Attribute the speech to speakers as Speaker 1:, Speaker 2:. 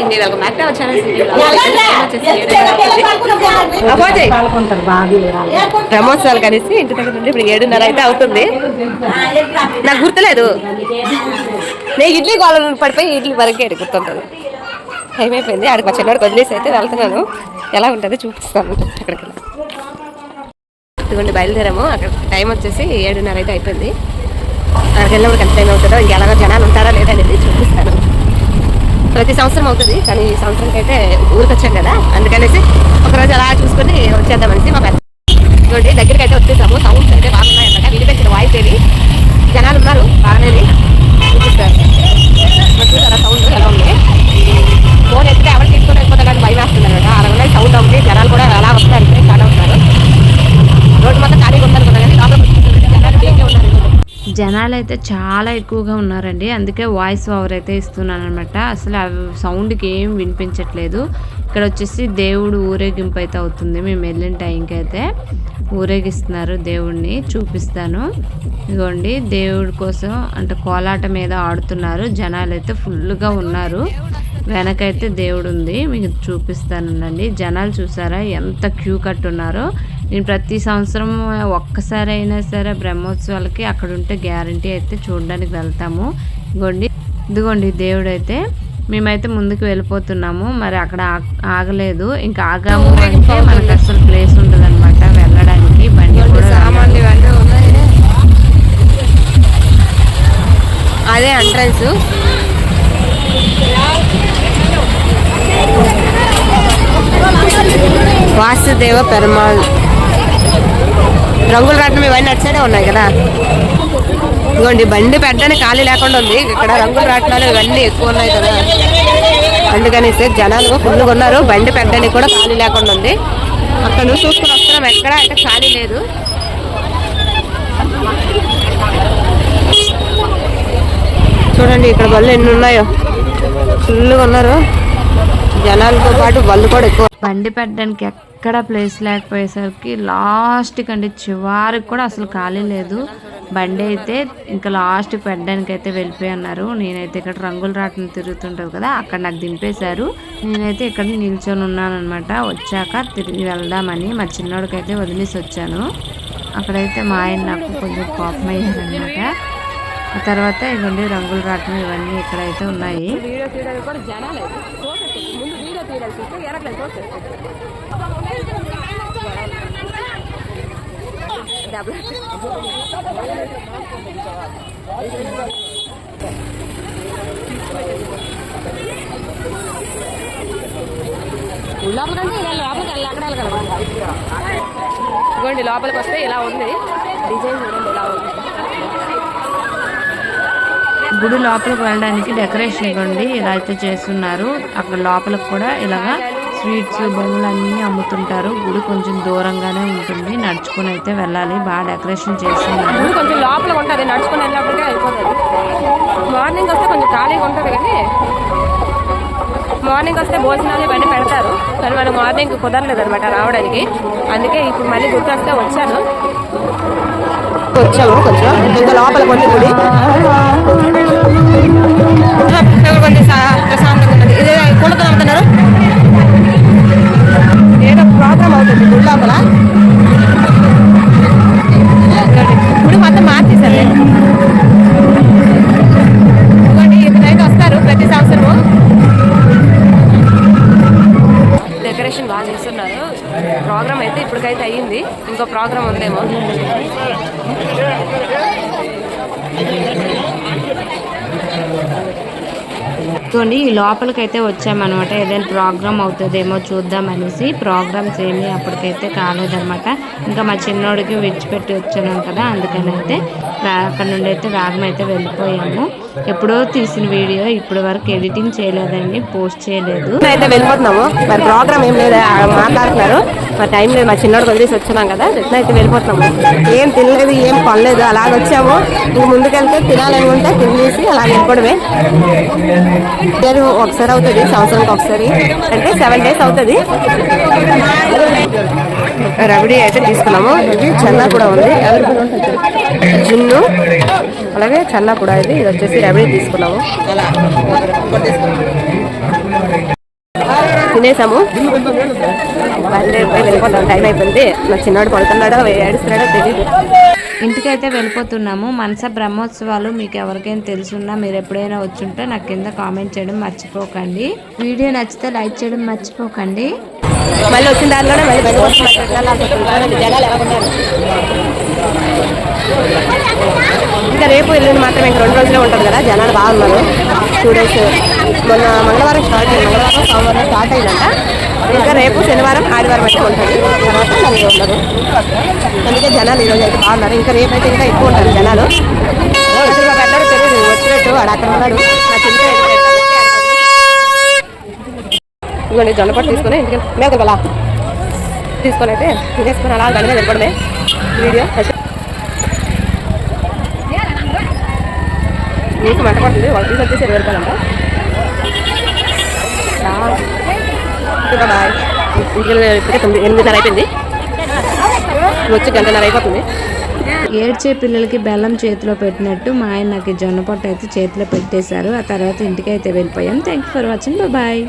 Speaker 1: అండి welcome back to our channel city అపోజయ్ బ్రహ్మోత్సవాలు కలిసి ఇంటి దగ్గర నుండి ఇప్పుడు ఏడున్నర అయితే అవుతుంది. నాకు గుర్తులేదు. నేను ఇడ్లీ గోళం పడిపోయి ఇడ్లీ వరకే గుర్తుంటుంది. టైం అయిపోయింది. ఆడికి మా చిన్నవాడికి వదిలేసి అయితే వెళ్తున్నాను. ఎలా ఉంటుంది చూపిస్తాను అక్కడికి. ఇదిగోండి బయలుదేరాము. అక్కడ టైం వచ్చేసి ఏడున్నర అయితే అయిపోయింది. అక్కడికి వెళ్ళినప్పుడు ఎంత టైం అవుతుందో ఇంకెలాగో జనాలు ఉంటారా లేదా అనేది చూపిస్తాను. ప్రతి సంవత్సరం అవుతుంది కానీ ఈ సంవత్సరంకి అయితే కదా అందుకనేసి ఒకరోజు అలా చూసుకొని వచ్చేద్దామనేసి జనాలు
Speaker 2: అయితే చాలా ఎక్కువగా ఉన్నారండి. అందుకే వాయిస్ ఓవర్ అయితే ఇస్తున్నాను అనమాట అసలు అవి సౌండ్కి ఏం వినిపించట్లేదు. ఇక్కడ వచ్చేసి దేవుడు ఊరేగింపు అయితే అవుతుంది. మేము వెళ్ళిన టైంకి అయితే ఊరేగిస్తున్నారు దేవుడిని చూపిస్తాను. ఇదిగోండి దేవుడి కోసం అంటే కోలాట మీద ఆడుతున్నారు. జనాలు అయితే ఫుల్గా ఉన్నారు. వెనకైతే దేవుడు ఉంది మీకు చూపిస్తానండి జనాలు చూసారా? ఎంత క్యూ కట్టున్నారో. నేను ప్రతి సంవత్సరం ఒక్కసారి అయినా సరే బ్రహ్మోత్సవాలకి అక్కడ ఉంటే గ్యారంటీ అయితే చూడడానికి వెళ్తాము. ఇదిగోండి ఇదిగోండి దేవుడు అయితే మేమైతే ముందుకు వెళ్ళిపోతున్నాము. మరి అక్కడ ఆగ్- ఆగలేదు. ఇంకా ఆగాము అంటే మనకు అసలు ప్లేస్ ఉండదు అనమాట వెళ్ళడానికి. బండి
Speaker 1: అదే ఎంట్రన్స్. వాసుదేవ పెరుమాళ్. రంగుల రాట్నం ఇవన్నీ అటు సైడే ఉన్నాయి కదా. ఇదిగోండి బండి పెట్టడానికి ఖాళీ లేకుండా ఉంది. ఇక్కడ రంగుల రాట్నాలు ఇవన్నీ ఎక్కువ ఉన్నాయి కదా. అందుకనేసి జనాలు ఫుల్గా ఉన్నారు. బండి పెట్టడానికి కూడా ఖాళీ లేకుండా ఉంది. అక్కడ నువ్వు చూసుకుని వస్తున్నాం ఎక్కడ? అంటే ఖాళీ లేదు. చూడండి ఇక్కడ బళ్ళు ఎన్ని ఉన్నాయో. ఫుల్గా ఉన్నారు. జనాలతో పాటు బళ్ళు కూడా ఎక్కువ.
Speaker 2: బండి పెట్టడానికి ఎక్కడ ప్లేస్ లేకపోయేసరికి లాస్ట్ కంటే చివరికి కూడా అసలు ఖాళీ లేదు. బండి అయితే ఇంకా లాస్ట్ పెట్టడానికి అయితే వెళ్ళిపోయి అన్నారు. నేనైతే ఇక్కడ రంగుల రాటం తిరుగుతుంటుంది కదా అక్కడ నాకు దింపేశారు. నేనైతే ఇక్కడ నిల్చొని ఉన్నాను అనమాట వచ్చాక తిరిగి వెళ్దామని మా చిన్నోడికి అయితే వదిలేసి వచ్చాను. అక్కడైతే మా ఆయన నాకు కొంచెం కోపం అయ్యారనమాట తర్వాత ఇవన్నీ రంగులు రాటం ఇవన్నీ ఇక్కడైతే ఉన్నాయి.
Speaker 1: లోపలికంటే ఇలా లోపలికి వెళ్ళి అక్కడ వెళ్ళగలం ఇదిగోండి లోపలికి వస్తే ఇలా ఉంది. డిజైన్
Speaker 2: గుడి లోపలికి వెళ్ళడానికి డెకరేషన్ ఇవ్వండి. ఇలా అయితే చేస్తున్నారు. అక్కడ లోపలికి కూడా ఇలాగా స్వీట్స్ బొమ్మలు అన్నీ అమ్ముతుంటారు. గుడి కొంచెం దూరంగానే ఉంటుంది. నడుచుకుని అయితే వెళ్ళాలి. బాగా డెకరేషన్ చేస్తున్నారు.
Speaker 1: గుడి కొంచెం లోపల ఉంటుంది. నడుచుకొని వెళ్ళినప్పటికే అయిపోతుంది. మార్నింగ్ వస్తే కొంచెం ఖాళీగా ఉంటుంది కానీ మార్నింగ్ వస్తే భోజనాలు ఇవన్నీ పెడతారు. కానీ మనం మార్నింగ్ కుదరలేదు అనమాట రావడానికి. అందుకే ఇప్పుడు మళ్ళీ గుర్తు వస్తే వచ్చాను. వచ్చాము కొంచెం. ఇంకా లోపల కొన్ని గుడి. అయితే అయ్యింది ఇంకో ప్రోగ్రామ్ ఉందేమో
Speaker 2: Thank you. లోపలికి అయితే వచ్చామన్నమాట. ఏదైనా ప్రోగ్రామ్ అవుతుందేమో చూద్దాం అనేసి ప్రోగ్రామ్స్ ఏమీ అప్పటికైతే కాలేదన్నమాట. ఇంకా మా చిన్నోడికి విడిచిపెట్టి వచ్చాను కదా అందుకని అయితే అక్కడ నుండి అయితే వేగం అయితే వెళ్ళిపోయాము. ఎప్పుడో తీసిన వీడియో ఇప్పటి వరకు ఎడిటింగ్ చేయలేదండి పోస్ట్ చేయలేదు.
Speaker 1: అయితే వెళ్ళిపోతున్నాము. మరి ప్రోగ్రామ్ ఏం లేదు మాట్లాడుతున్నారు. మరి టైం లేదు మా చిన్నోడు వదిలేసి వచ్చినాం కదా రిటర్న్ అయితే వెళ్ళిపోతున్నాము. ఏం తినలేదు ఏం పడలేదు అలాగ వచ్చాము. ఇంక ముందుకెళ్తే తినాలనుకుంటే తినేసి అలా వెళ్ళిపోవడమే. ఇయర్ ఒకసారి అవుతుంది సంవత్సరానికి ఒకసారి. అంటే సెవెన్ డేస్ అవుతుంది. రబడీ అయితే తీసుకున్నాము. ఇది చెన్నా కూడా ఉంది. జున్ను అలాగే చెన్నా కూడా ఇది. ఇది వచ్చేసి రబడీ తీసుకున్నాము. తినేసాము. వెళ్ళిపోతాం టైం అయిపోయింది. మా చిన్నవాడు పడుతున్నాడో ఏడుస్తున్నాడో తెలియదు
Speaker 2: ఇంటికైతే వెళ్ళిపోతున్నాము. మనస బ్రహ్మోత్సవాలు మీకు ఎవరికైనా తెలుసున్నా మీరు ఎప్పుడైనా వచ్చుంటే నాకు కింద కామెంట్ చేయడం మర్చిపోకండి. వీడియో నచ్చితే లైక్ చేయడం మర్చిపోకండి.
Speaker 1: మళ్ళీ వచ్చిన దారిలోనే మళ్ళీ ఇంకా రేపు ఎల్లుండి మాత్రం ఇంకా రెండు రోజులే ఉంటుంది కదా జనాలు బాగున్నారు టూ డేస్ మొన్న మంగళవారం స్టార్ట్ అయింది. మంగళవారం సోమవారం స్టార్ట్ అయిందంట. ఇంకా రేపు శనివారం ఆదివారం అయితే ఉంటుంది తర్వాత మళ్ళీ ఉండదు అందుకే జనాలు ఈరోజు అయితే బాగున్నారు ఇంకా రేపు అయితే ఇంకా ఎక్కువ ఉంటారు జనాలు. అసలు మా తెలియదు. వచ్చినట్టు వాడు అక్కడ ఉన్నాడు. నా చిన్న ఇదిగోండి జొన్నపట్టు తీసుకొని ఇంటికి కదా తీసుకొని అయితే తీసుకొని అలా గడిగా వెళ్ళిపోవడమే. వీడియో మీకు మంట పడుతుంది. వాళ్ళు తీసి వచ్చేసి ఇరవై రూపాయలంట. బాయ్. ఇప్పటికే తొమ్మిది ఎనిమిదిన్నర అయిపోయింది. వచ్చి గంటన్నర అయిపోతుంది.
Speaker 2: ఏడ్చే పిల్లలకి బెల్లం చేతిలో పెట్టినట్టు మా ఆయన నాకు జొన్న పొట్ట అయితే చేతిలో పెట్టేశారు. ఆ తర్వాత ఇంటికి అయితే వెళ్ళిపోయాం. Thank for watching bye